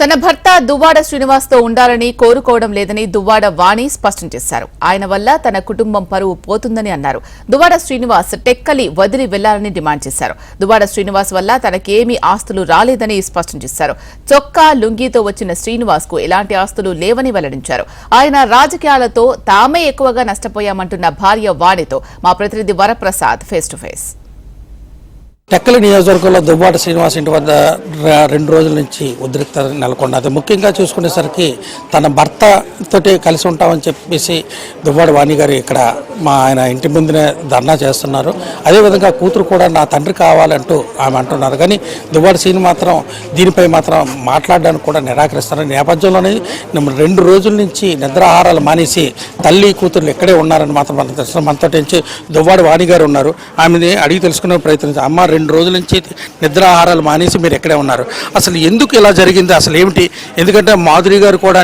తన భర్త దువ్వాడ శ్రీనివాస్తో ఉండాలని కోరుకోవడం లేదని దువ్వాడ వాణి స్పష్టం చేశారు. ఆయన వల్ల తన కుటుంబం పరువు పోతుందని అన్నారు. దువ్వాడ శ్రీనివాస్ టెక్కలి వదిలి వెళ్ళాలని డిమాండ్ చేశారు. దువ్వాడ శ్రీనివాస్ వల్ల తనకేమీ ఆస్తులు రాలేదని స్పష్టం చేశారు. చొక్కా లుంగీతో వచ్చిన శ్రీనివాస్కు ఎలాంటి ఆస్తులు లేవని వెల్లడించారు. ఆయన రాజకీయాలతో తామే ఎక్కువగా నష్టపోయామంటున్న భార్య వాణితో మా ప్రతినిధి Varaprasad face to face. Tekkali నియోజకవర్గంలో దువ్వాడ శ్రీనివాస్ ఇంటి వద్ద రెండు రోజుల నుంచి ఉద్రిక్త నెలకొన్నది ముఖ్యంగా చూసుకునేసరికి తన భర్త తోటి కలిసి ఉంటామని చెప్పేసి దువ్వాడ వాణి గారు ఇక్కడ మా ఆయన ఇంటి ముందునే ధర్నా చేస్తున్నారు. అదేవిధంగా కూతురు కూడా నా తండ్రి కావాలంటూ ఆమె అంటున్నారు. కానీ దువ్వాడ శ్రీని మాత్రం దీనిపై మాత్రం మాట్లాడడానికి కూడా నిరాకరిస్తున్నారు నేపథ్యంలోనే రెండు రోజుల నుంచి నిద్రాహారాలు మానేసి తల్లి కూతుర్లు ఇక్కడే ఉన్నారని మాత్రం మనం తెలుసు మనతో నుంచి దువ్వాడ వాణి గారు ఉన్నారు. ఆమెని అడిగి తెలుసుకునే ప్రయత్నించారు అమ్మ రెండు రోజుల నుంచి నిద్రాహారాలు మానేసి మీరు ఎక్కడే ఉన్నారు. అసలు ఎందుకు ఇలా జరిగింది? అసలు ఏమిటి? ఎందుకంటే మాధురి గారు కూడా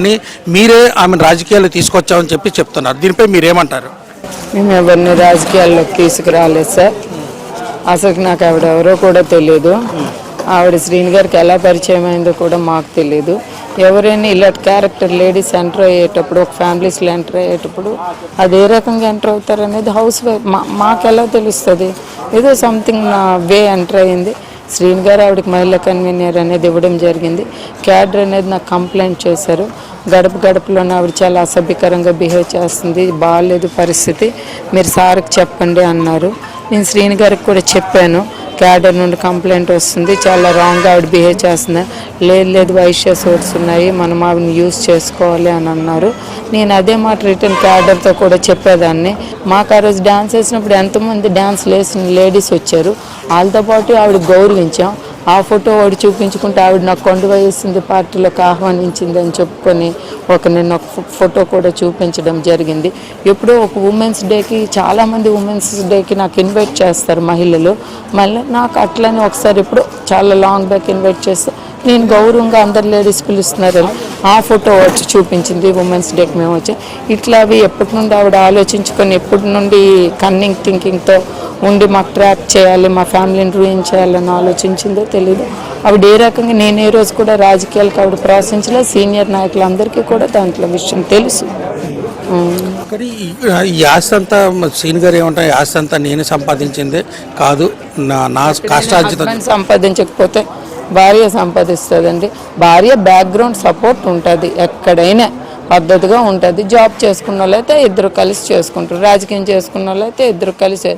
మీరే ఆమె రాజకీయాలు తీసుకొచ్చామని చెప్పి చెప్తున్నారు. దీనిపై మీరేమంటారు? మేము ఎవరిని రాజకీయాల్లోకి తీసుకురాలేదు సార్. అసలు నాకు ఆవిడ ఎవరో కూడా తెలియదు ఆవిడ శ్రీని గారికి ఎలా పరిచయం అయిందో కూడా మాకు తెలియదు ఎవరైనా ఇలాంటి క్యారెక్టర్ లేడీస్ ఎంటర్ అయ్యేటప్పుడు ఒక ఫ్యామిలీస్లో ఎంటర్ అయ్యేటప్పుడు అది ఏ రకంగా ఎంటర్ అవుతారు అనేది హౌస్ వైఫ్ మా మాకు ఎలా తెలుస్తుంది? ఏదో సంథింగ్ నా వే ఎంటర్ అయ్యింది. శ్రీని గారు ఆవిడకి మహిళా కన్వీనర్ అనేది ఇవ్వడం జరిగింది. క్యాడర్ అనేది నాకు కంప్లైంట్ చేశారు. గడప గడపలోనే ఆవిడ చాలా అసభ్యకరంగా బిహేవ్ చేస్తుంది. బాగాలేదు పరిస్థితి. మీరు సార్కి చెప్పండి అన్నారు. నేను శ్రీని గారికి కూడా చెప్పాను. క్యాడర్ నుండి కంప్లైంట్ వస్తుంది. చాలా రాంగ్గా ఆవిడ బిహేవ్ చేస్తుంది. లేదు లేదు వైశ్య సోర్స్ ఉన్నాయి. మనం ఆవిడని యూజ్ చేసుకోవాలి అని అన్నారు. నేను అదే మాట రిటర్న్ క్యాడర్తో కూడా చెప్పేదాన్ని. మాకు ఆ రోజు డ్యాన్స్ వేసినప్పుడు ఎంతమంది డ్యాన్స్ వేసిన లేడీస్ వచ్చారు. వాళ్ళతో పాటు ఆవిడ గౌరవించాం. ఆ ఫోటో వాడు చూపించుకుంటే ఆవిడ నాకు కొండ వేసింది పార్టీలోకి ఆహ్వానించింది అని చెప్పుకొని ఒక నేను ఒక ఫోటో కూడా చూపించడం జరిగింది. ఎప్పుడో ఒక ఉమెన్స్ డేకి చాలామంది ఉమెన్స్ డేకి నాకు ఇన్వైట్ చేస్తారు మహిళలు. మళ్ళీ నాకు అట్లనే ఒకసారి ఇప్పుడు చాలా లాంగ్ బ్యాక్ ఇన్వైట్ చేస్తే నేను గౌరవంగా అందరు లేడీస్ పిలుస్తున్నారని ఆ ఫోటో వచ్చి చూపించింది ఉమెన్స్ డేకి మేము వచ్చి. ఇట్లా అవి ఎప్పటి నుండి ఆవిడ ఆలోచించుకొని ఎప్పటి నుండి కన్నింగ్ థింకింగ్తో ఉండి మాకు ట్రాప్ చేయాలి మా ఫ్యామిలీని రూయిన్ చేయాలని ఆలోచించిందో తెలియదు ఆవిడ ఏ రకంగా నేను ఏ రోజు కూడా రాజకీయాలకు ఆవిడ ప్రోత్సహించలేదు సీనియర్ నాయకులందరికీ కూడా దాంట్లో విషయం తెలుసు. కానీ ఈ- ఆస్తి అంతా సీన్ గారు ఏమంటారు ఈ ఆస్తి అంతా నేను సంపాదించింది కాదు నా నా కష్టార్జితం. సంపాదించకపోతే భార్య సంపాదిస్తుందండి. భార్య బ్యాక్గ్రౌండ్ సపోర్ట్ ఉంటుంది ఎక్కడైనా. పద్ధతిగా ఉంటుంది. జాబ్ చేసుకున్న వాళ్ళైతే ఇద్దరు కలిసి చేసుకుంటారు. రాజకీయం చేసుకున్న వాళ్ళైతే ఇద్దరు కలిసి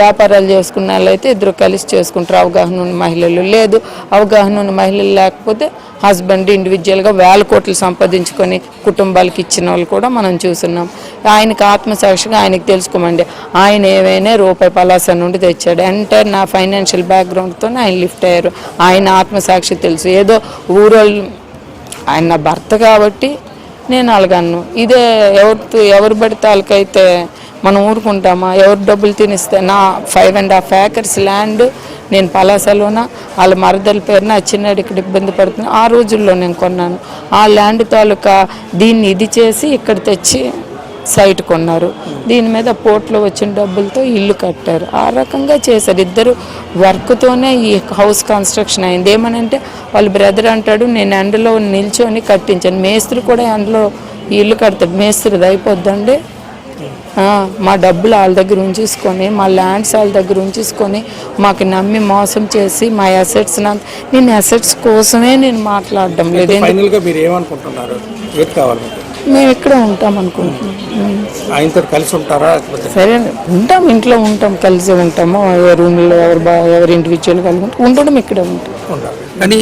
వ్యాపారాలు చేసుకున్న వాళ్ళైతే ఇద్దరు కలిసి చేసుకుంటారు. అవగాహన ఉన్న మహిళలు లేదు. అవగాహన ఉన్న మహిళలు లేకపోతే హస్బెండ్ ఇండివిజువల్గా వేల కోట్లు సంపాదించుకొని కుటుంబాలకు ఇచ్చిన వాళ్ళు కూడా మనం చూస్తున్నాం. ఆయనకి ఆత్మసాక్షిగా ఆయనకి తెలుసుకోమండి. ఆయన ఏమైనా రూపాయి పలాస నుండి తెచ్చాడు. ఎంటర్ నా ఫైనాన్షియల్ బ్యాక్గ్రౌండ్తో ఆయన లిఫ్ట్ అయ్యారు. ఆయన ఆత్మసాక్షి తెలుసు. ఏదో ఊరోళ్ళు ఆయన భర్త కాబట్టి నేను అలగను ఇదే ఎవరితో ఎవరు పడితే వాళ్ళకైతే మనం ఊరుకుంటామా? ఎవరు డబ్బులు తినిస్తే నా five and half acres land నేను పలాసలోన? వాళ్ళ మరదల పేరున చిన్నడు ఇక్కడ ఇబ్బంది పడుతున్నా ఆ రోజుల్లో నేను కొన్నాను. ఆ ల్యాండ్ తాలూకా దీన్ని ఇది చేసి ఇక్కడ తెచ్చి సైట్ కొన్నారు. దీని మీద పోర్ట్లో వచ్చిన డబ్బులతో ఇల్లు కట్టారు. ఆ రకంగా చేశారు. ఇద్దరు వర్క్తోనే ఈ హౌస్ కన్స్ట్రక్షన్ అయింది. ఏమనంటే వాళ్ళ బ్రదర్ అంటాడు నేను ఎండలో నిల్చొని కట్టించాను. మేస్త్రి కూడా ఎండలో ఇల్లు కడతాడు. మేస్త్రిది అయిపోద్దండి. మా డబ్బులు వాళ్ళ దగ్గర ఉంచేసుకొని మా ల్యాండ్స్ వాళ్ళ దగ్గర ఉంచేసుకొని మాకు నమ్మి మోసం చేసి మా అసెట్స్ నేను అసెట్స్ కోసమే నేను మాట్లాడడం లేదు. ఎందుకు- ఫైనల్గా మీరు ఏమనుకుంటున్నారు? ఏది కావాలి మీకు? మేము ఇక్కడ ఉంటాం అనుకుంటున్నాం. ఆయనతో కలిసి ఉంటారా? సరే ఉంటాం ఇంట్లో ఉంటాం కలిసి ఉంటాము. ఎవరి రూమ్లో ఎవరు బా ఎవరి ఇండివిజువల్ కలిగి ఉంటాం. ఉండడం ఇక్కడ ఉంటాం. ఉండాలి. కానీ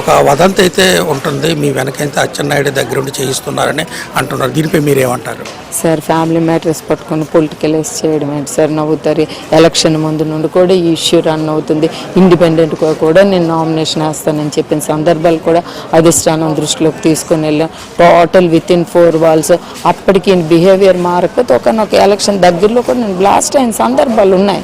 ఒక వదంతి అయితే ఉంటుంది. మీ వెనకైతే అచ్చెన్నాయుడు దగ్గర ఉండి చేయిస్తున్నారని అంటున్నారు. దీనిపై మీరేమంటారు? సార్ ఫ్యామిలీ మ్యాటర్స్ పట్టుకొని పొలిటికల్ వేసి చేయడం ఏంటి సార్? నవ్వుతారు. ఎలక్షన్ ముందు నుండి కూడా ఈ ఇష్యూ రన్ అవుతుంది. ఇండిపెండెంట్గా కూడా నేను నామినేషన్ వేస్తానని చెప్పిన సందర్భాలు కూడా అధిష్టానం దృష్టిలోకి తీసుకొని వెళ్ళాం. Total with in four walls. అప్పటికి బిహేవియర్ మారకపోతే ఒకనొక ఎలక్షన్ దగ్గరలో కూడా నేను బ్లాస్ట్ అయిన సందర్భాలు ఉన్నాయి.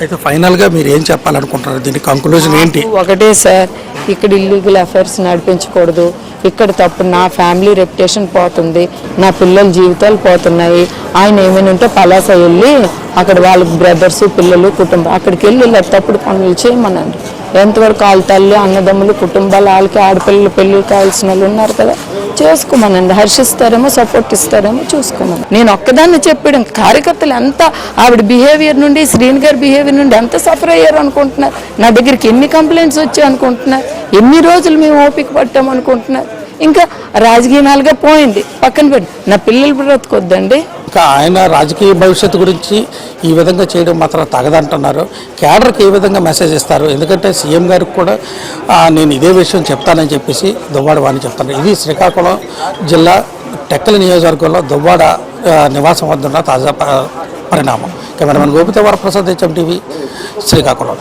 అయితే ఫైనల్గా మీరు ఏం చెప్పాలనుకుంటున్నారు? దీని కంక్లూజన్ ఏంటి? ఒకటే సార్ ఇక్కడ ఇల్లీగల్ అఫైర్స్ నడిపించకూడదు. ఇక్కడ తప్పు నా ఫ్యామిలీ రెప్యుటేషన్ పోతుంది నా పిల్లల జీవితాలు పోతున్నాయి. ఆయన ఏమైనా ఉంటే పలాస వెళ్ళి అక్కడ వాళ్ళ బ్రదర్స్ పిల్లలు కుటుంబం అక్కడికి వెళ్ళి ఇలా తప్పుడు పనులు చేయమనండి. ఎంతవరకు వాళ్ళ తల్లి అన్నదమ్ములు కుటుంబాలు వాళ్ళకి ఆడపిల్లలు పెళ్ళి కావాల్సిన వాళ్ళు ఉన్నారు కదా. చేసుకోమనండి. హర్షిస్తారేమో సపోర్ట్ ఇస్తారేమో చూసుకోమని నేను ఒక్కదాన్ని చెప్పాడు కార్యకర్తలు ఎంత ఆవిడ బిహేవియర్ నుండి శ్రీని గారి బిహేవియర్ నుండి ఎంత సఫర్ అయ్యారు అనుకుంటున్నారు? నా దగ్గరికి ఎన్ని కంప్లైంట్స్ వచ్చాయి అనుకుంటున్నారు? ఎన్ని రోజులు మేము ఓపిక పట్టాం అనుకుంటున్నారు ఇంకా రాజకీయాలుగా పోయింది. పక్కన పెట్టి. నా పిల్లలు బ్రతకొద్దండి. ఇంకా ఆయన రాజకీయ భవిష్యత్తు గురించి ఈ విధంగా చేయడం మాత్రం తగదంటున్నారు. కేడర్కి ఏ విధంగా మెసేజ్ ఇస్తారు? ఎందుకంటే సీఎం గారికి కూడా నేను ఇదే విషయం చెప్తానని చెప్పేసి దువ్వాడ వాడిని చెప్తాను ఇది శ్రీకాకుళం జిల్లా టెక్కల నియోజకవర్గంలో దువ్వాడ నివాసం వద్ద ఉన్న తాజా పరిణామం. కెమెరామెన్ గోపిత వరప్రసాద్ హెచ్ఎం టీవీ శ్రీకాకుళం.